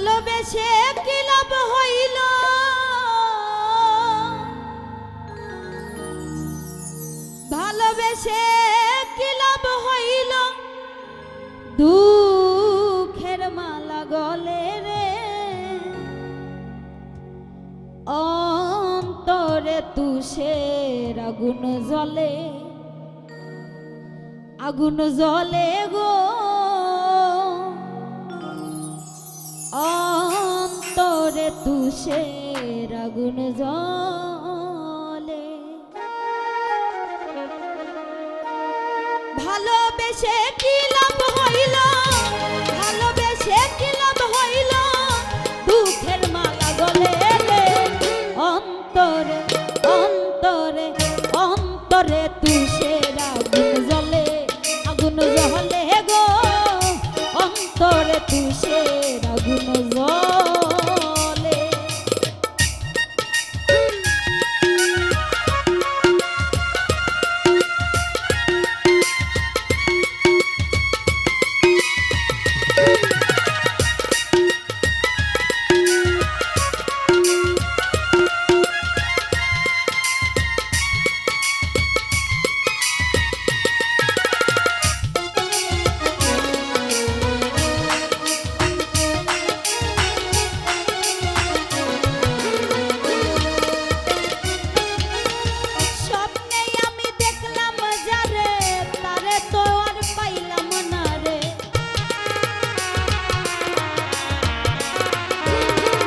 ভালোবেসে কি লাভ হইল। ভালোবেসে কি লাভ হইল। দুঃখের মালা গলে রে। অন্তরে তুষের আগুন জ্বলে। আগুন জ্বলে গো। তুষের আগুন জ্বলে। ভালোবেসে কি লাভ হইল? ভালোবেসে কি লাভ হইল? দুঃখের মালা গলে অন্তরে অন্তরে অন্তরে তুষের আগুন জ্বলে। আগুন জ্বলে গো। অন্তরে তুষের আগুন জ্বলে।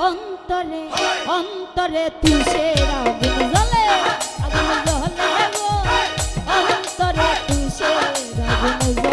অন্তরে অন্তরে তুষের আগুন জ্বলে আগুন জ্বলে অন্তরে তুষের আগুন জ্বলে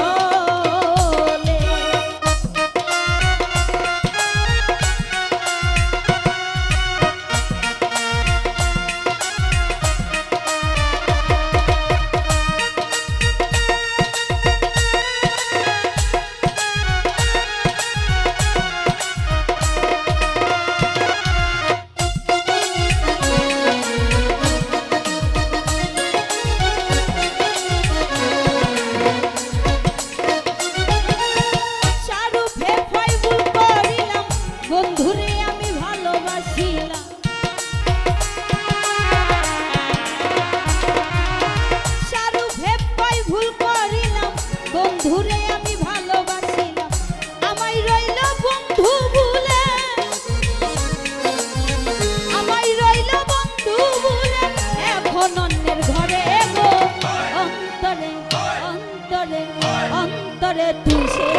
অন্তরে তুষে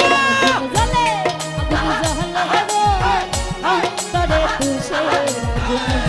গো অন্তরে তুষের